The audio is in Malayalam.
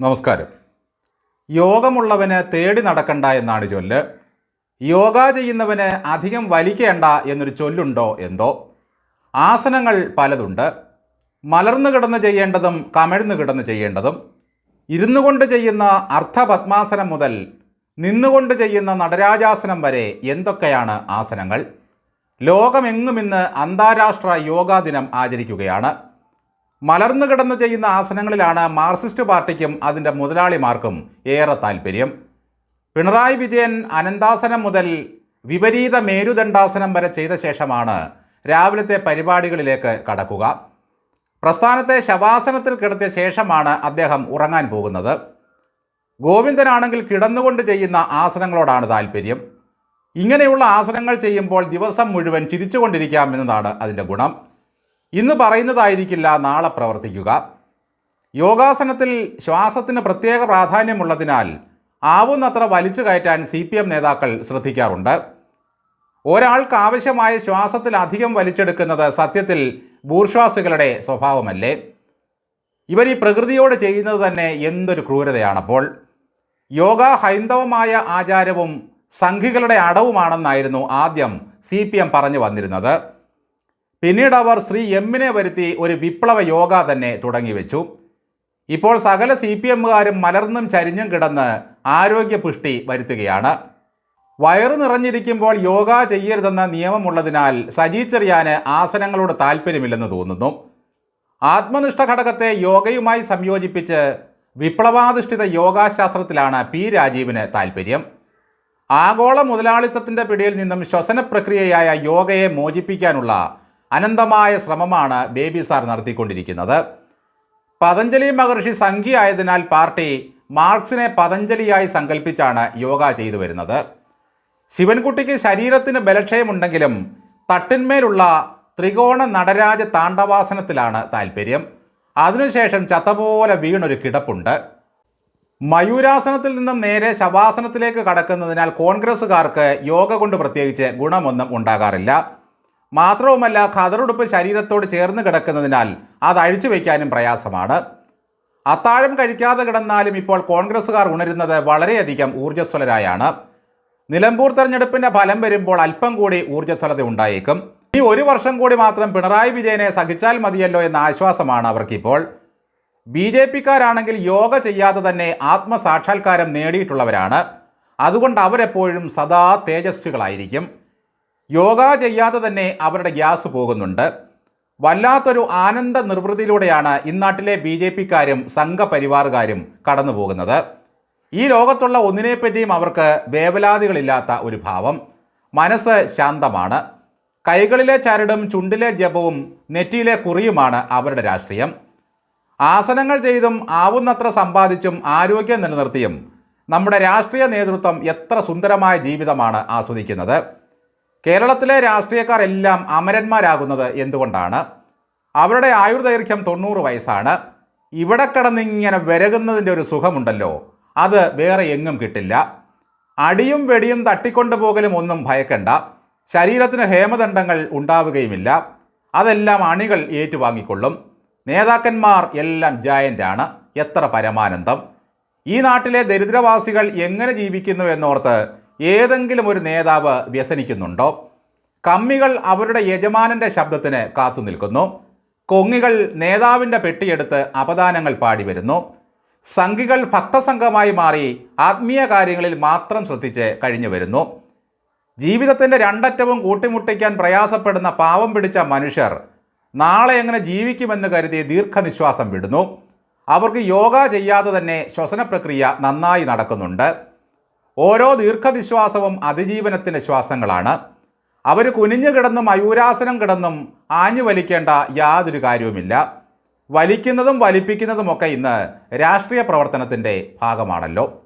നമസ്കാരം. യോഗമുള്ളവന് തേടി നടക്കണ്ട എന്നാണ് ചൊല്ല്. യോഗ ചെയ്യുന്നവന് അധികം വലിക്കേണ്ട എന്നൊരു ചൊല്ലുണ്ടോ എന്തോ? ആസനങ്ങൾ പലതുണ്ട്. മലർന്നു കിടന്ന് ചെയ്യേണ്ടതും കമിഴ്ന്നു കിടന്ന് ചെയ്യേണ്ടതും. ഇരുന്നു കൊണ്ട് ചെയ്യുന്ന അർദ്ധപത്മാസനം മുതൽ നിന്നുകൊണ്ട് ചെയ്യുന്ന നടരാജാസനം വരെ എന്തൊക്കെയാണ് ആസനങ്ങൾ? ലോകമെങ്ങും ഇന്ന് അന്താരാഷ്ട്ര യോഗാ ദിനം ആചരിക്കുകയാണ്. മലർന്നു കിടന്നു ചെയ്യുന്ന ആസനങ്ങളിലാണ് മാർക്സിസ്റ്റ് പാർട്ടിക്കും അതിന്റെ മുതലാളിമാർക്കും ഏറെ താല്പര്യം പിണറായി വിജയൻ അനന്താസനം മുതൽ വിപരീത മേരുദണ്ഡാസനം വരെ ചെയ്ത ശേഷമാണ് രാവിലത്തെ പരിപാടികളിലേക്ക് കടക്കുക. പ്രസ്ഥാനത്തെ ശവാസനത്തിൽ കിടത്തിയ ശേഷമാണ് അദ്ദേഹം ഉറങ്ങാൻ പോകുന്നത്. ഗോവിന്ദനാണെങ്കിൽ കിടന്നുകൊണ്ട് ചെയ്യുന്ന ആസനങ്ങളോടാണ് താല്പര്യം ഇങ്ങനെയുള്ള ആസനങ്ങൾ ചെയ്യുമ്പോൾ ദിവസം മുഴുവൻ ചിരിച്ചുകൊണ്ടിരിക്കാം എന്നതാണ് അതിന്റെ ഗുണം. ഇന്ന് പറയുന്നതായിരിക്കില്ല നാളെ പ്രവർത്തിക്കുക. യോഗാസനത്തിൽ ശ്വാസത്തിന് പ്രത്യേക പ്രാധാന്യമുള്ളതിനാൽ ആവുന്നത്ര വലിച്ചു കയറ്റാൻ സി പി എം നേതാക്കൾ ശ്രദ്ധിക്കാറുണ്ട്. ഒരാൾക്ക് ആവശ്യമായ ശ്വാസത്തിൽ അധികം വലിച്ചെടുക്കുന്നത് സത്യത്തിൽ ബൂർഷ്വാസികളുടെ സ്വഭാവമല്ലേ? ഇവർ ഈ പ്രകൃതിയോട് ചെയ്യുന്നത് തന്നെ എന്തൊരു ക്രൂരതയാണപ്പോൾ. യോഗ ഹൈന്ദവമായ ആചാരവും സംഘികളുടെ അടവുമാണെന്നായിരുന്നു ആദ്യം സി പി എം പറഞ്ഞു വന്നിരുന്നത്. പിന്നീട് അവർ ശ്രീ എമ്മിനെ വരുത്തി ഒരു വിപ്ലവ യോഗ തന്നെ തുടങ്ങിവെച്ചു. ഇപ്പോൾ സകല സി പി എമ്മുകാരും മലർന്നും ചരിഞ്ഞും കിടന്ന് ആരോഗ്യ പുഷ്ടി വരുത്തുകയാണ്. വയറ് നിറഞ്ഞിരിക്കുമ്പോൾ യോഗ ചെയ്യരുതെന്ന നിയമമുള്ളതിനാൽ സജി ചെറിയാന് ആസനങ്ങളോട് താല്പര്യമില്ലെന്ന് തോന്നുന്നു. ആത്മനിഷ്ഠ ഘടകത്തെ യോഗയുമായി സംയോജിപ്പിച്ച് വിപ്ലവാധിഷ്ഠിത യോഗാശാസ്ത്രത്തിലാണ് പി രാജീവിന് താല്പര്യം ആഗോള മുതലാളിത്തത്തിന്റെ പിടിയിൽ നിന്നും ശ്വസന പ്രക്രിയയായ യോഗയെ മോചിപ്പിക്കാനുള്ള അനന്തമായ ശ്രമമാണ് ബേബി സാർ നടത്തിക്കൊണ്ടിരിക്കുന്നത്. പതഞ്ജലി മഹർഷി സംഖ്യയായതിനാൽ പാർട്ടി മാർക്സിനെ പതഞ്ജലിയായി സങ്കല്പിച്ചാണ് യോഗ ചെയ്തു വരുന്നത്. ശിവൻകുട്ടിക്ക് ശരീരത്തിന് ബലക്ഷയമുണ്ടെങ്കിലും തട്ടിന്മേലുള്ള ത്രികോണ നടരാജ താണ്ഡവാസനത്തിലാണ് താല്പര്യം അതിനുശേഷം ചത്തപോലെ വീണൊരു കിടപ്പുണ്ട്. മയൂരാസനത്തിൽ നിന്നും നേരെ ശവാസനത്തിലേക്ക് കടക്കുന്നതിനാൽ കോൺഗ്രസ്സുകാർക്ക് യോഗ കൊണ്ട് പ്രത്യേകിച്ച് ഗുണമൊന്നും ഉണ്ടാകാറില്ല. മാത്രവുമല്ല ഖദറുടുപ്പ് ശരീരത്തോട് ചേർന്ന് കിടക്കുന്നതിനാൽ അത് അഴിച്ചു വയ്ക്കാനും പ്രയാസമാണ്. അത്താഴം കഴിക്കാതെ കിടന്നാലും ഇപ്പോൾ കോൺഗ്രസ്സുകാർ ഉണരുന്നത് വളരെയധികം ഊർജസ്വലരായാണ്. നിലമ്പൂർ തെരഞ്ഞെടുപ്പിന്റെ ഫലം വരുമ്പോൾ അല്പം കൂടി ഊർജസ്വലത ഉണ്ടായേക്കും. ഈ ഒരു വർഷം കൂടി മാത്രം പിണറായി വിജയനെ സഹിച്ചാൽ മതിയല്ലോ എന്ന ആശ്വാസമാണ് അവർക്കിപ്പോൾ. ബി ജെ പിക്കാരാണെങ്കിൽ യോഗ ചെയ്യാതെ തന്നെ ആത്മസാക്ഷാത്കാരം നേടിയിട്ടുള്ളവരാണ്. അതുകൊണ്ട് അവരെപ്പോഴും സദാ തേജസ്വികളായിരിക്കും. യോഗ ചെയ്യാതെ തന്നെ അവരുടെ ഗ്യാസ് പോകുന്നുണ്ട്. വല്ലാത്തൊരു ആനന്ദ നിർവൃതിയിലൂടെയാണ് ഇന്നാട്ടിലെ ബി ജെ പിക്കാരും സംഘപരിവാറുകാരും കടന്നു പോകുന്നത്. ഈ ലോകത്തുള്ള ഒന്നിനെപ്പറ്റിയും അവർക്ക് വേവലാതികളില്ലാത്ത ഒരു ഭാവം. മനസ്സ് ശാന്തമാണ്. കൈകളിലെ ചരടും ചുണ്ടിലെ ജപവും നെറ്റിയിലെ കുറിയുമാണ് അവരുടെ രാഷ്ട്രീയം. ആസനങ്ങൾ ചെയ്തും ആവുന്നത്ര സമ്പാദിച്ചും ആരോഗ്യം നിലനിർത്തിയും നമ്മുടെ രാഷ്ട്രീയ നേതൃത്വം എത്ര സുന്ദരമായ ജീവിതമാണ് ആസ്വദിക്കുന്നത്. കേരളത്തിലെ രാഷ്ട്രീയക്കാർ എല്ലാം അമരന്മാരാകുന്നത് എന്തുകൊണ്ടാണ്? അവരുടെ ആയുർദൈർഘ്യം തൊണ്ണൂറ് വയസ്സാണ്. ഇവിടെ കടന്നിങ്ങനെ വിരകുന്നതിന്റെ ഒരു സുഖമുണ്ടല്ലോ. അത് വേറെ എങ്ങും കിട്ടില്ല. അടിയും വെടിയും തട്ടിക്കൊണ്ടുപോകലും ഒന്നും ഭയക്കണ്ട. ശരീരത്തിന് ഹേമദണ്ഡങ്ങൾ ഉണ്ടാവുകയുമില്ല. അതെല്ലാം അണികൾ ഏറ്റുവാങ്ങിക്കൊള്ളും. നേതാക്കന്മാർ എല്ലാം ജയന്റാണ് എത്ര പരമാനന്ദം. ഈ നാട്ടിലെ ദരിദ്രവാസികൾ എങ്ങനെ ജീവിക്കുന്നു എന്നോർത്ത് ഏതെങ്കിലും ഒരു നേതാവ് വ്യസനിക്കുന്നുണ്ടോ? കമ്മികൾ അവരുടെ യജമാനന്റെ ശബ്ദത്തിന് കാത്തു നിൽക്കുന്നു. കൊങ്ങികൾ നേതാവിന്റെ പെട്ടിയെടുത്ത് അപദാനങ്ങൾ പാടി വരുന്നു. സംഘികൾ ഭക്തസംഘമായി മാറി ആത്മീയ കാര്യങ്ങളിൽ മാത്രം ശ്രദ്ധിച്ച് കഴിഞ്ഞു വരുന്നു. ജീവിതത്തിന്റെ രണ്ടറ്റവും കൂട്ടിമുട്ടിക്കാൻ പ്രയാസപ്പെടുന്ന പാവം പിടിച്ച മനുഷ്യർ നാളെ എങ്ങനെ ജീവിക്കുമെന്ന് കരുതി ദീർഘനിശ്വാസം വിടുന്നു. അവർക്ക് യോഗ ചെയ്യാതെ തന്നെ ശ്വസന പ്രക്രിയ നന്നായി നടക്കുന്നുണ്ട്. ഓരോ ദീർഘനിശ്വാസവും അതിജീവനത്തിന്റെ ശ്വാസങ്ങളാണ്. അവർ കുനിഞ്ഞു കിടന്നും മയൂരാസനം കിടന്നും ആഞ്ഞു വലിക്കേണ്ട യാതൊരു കാര്യവുമില്ല. വലിക്കുന്നതും വലിപ്പിക്കുന്നതുമൊക്കെ ഇന്ന് രാഷ്ട്രീയ പ്രവർത്തനത്തിന്റെ ഭാഗമാണല്ലോ.